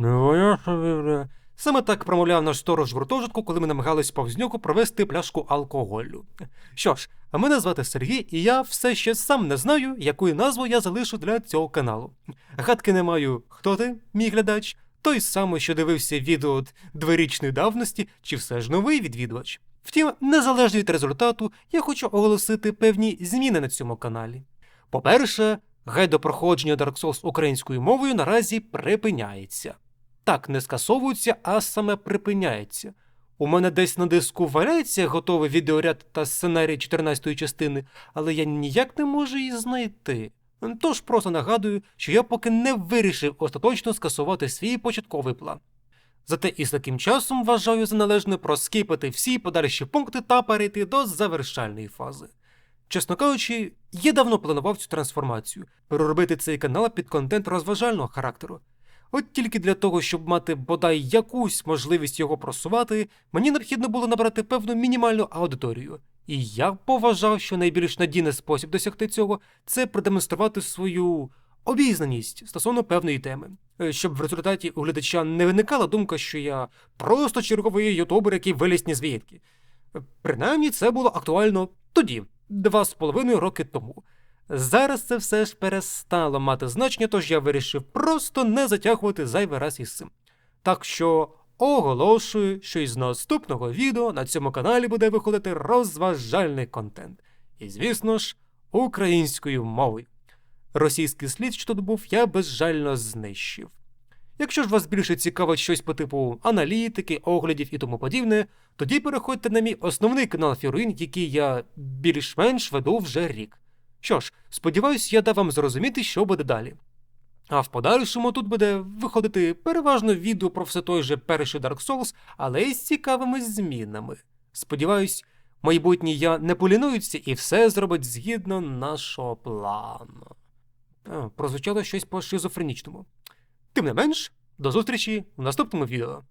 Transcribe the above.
Ну, я собі. Саме так промовляв наш сторож гуртожитку, коли ми намагались повз нього провести пляшку алкоголю. Що ж, мене звати Сергій, і я все ще сам не знаю, яку назву я залишу для цього каналу. Гадки не маю, хто ти, мій глядач, той самий, що дивився відео дворічної давності, чи все ж новий відвідувач. Втім, незалежно від результату, я хочу оголосити певні зміни на цьому каналі. По-перше, гайд до проходження Dark Souls українською мовою наразі припиняється. Так, не скасовується, а саме припиняється. У мене десь на диску валяється готовий відеоряд та сценарій 14-ї частини, але я ніяк не можу її знайти. Тож просто нагадую, що я поки не вирішив остаточно скасувати свій початковий план. Зате із таким часом вважаю за належне проскіпати всі подальші пункти та перейти до завершальної фази. Чесно кажучи, я давно планував цю трансформацію переробити цей канал під контент розважального характеру. От тільки для того, щоб мати бодай якусь можливість його просувати, мені необхідно було набрати певну мінімальну аудиторію. І я поважав, що найбільш надійний спосіб досягти цього це продемонструвати свою обізнаність стосовно певної теми, Е, щоб в результаті у глядача не виникала думка, що я просто черговий ютубер, який виліз ні звідки. Е, Принаймні, це було актуально тоді, два з половиною роки тому. Зараз це все ж перестало мати значення, тож я вирішив просто не затягувати зайвий раз із цим. Так що оголошую, що із наступного відео на цьому каналі буде виходити розважальний контент. І, звісно ж, українською мовою. Російський слід, що тут був, я безжально знищив. Якщо ж вас більше цікавить щось по типу аналітики, оглядів і тому подібне, тоді переходьте на мій основний канал Фіруїн, який я більш-менш веду вже рік. Що ж, сподіваюсь, я дав вам зрозуміти, що буде далі. А в подальшому тут буде виходити переважно відео про все той же перший Dark Souls, але й з цікавими змінами. Сподіваюсь, майбутній я не полінується і все зробить згідно нашого плану. А, прозвучало щось по шизофренічному. Тим не менш, до зустрічі в наступному відео.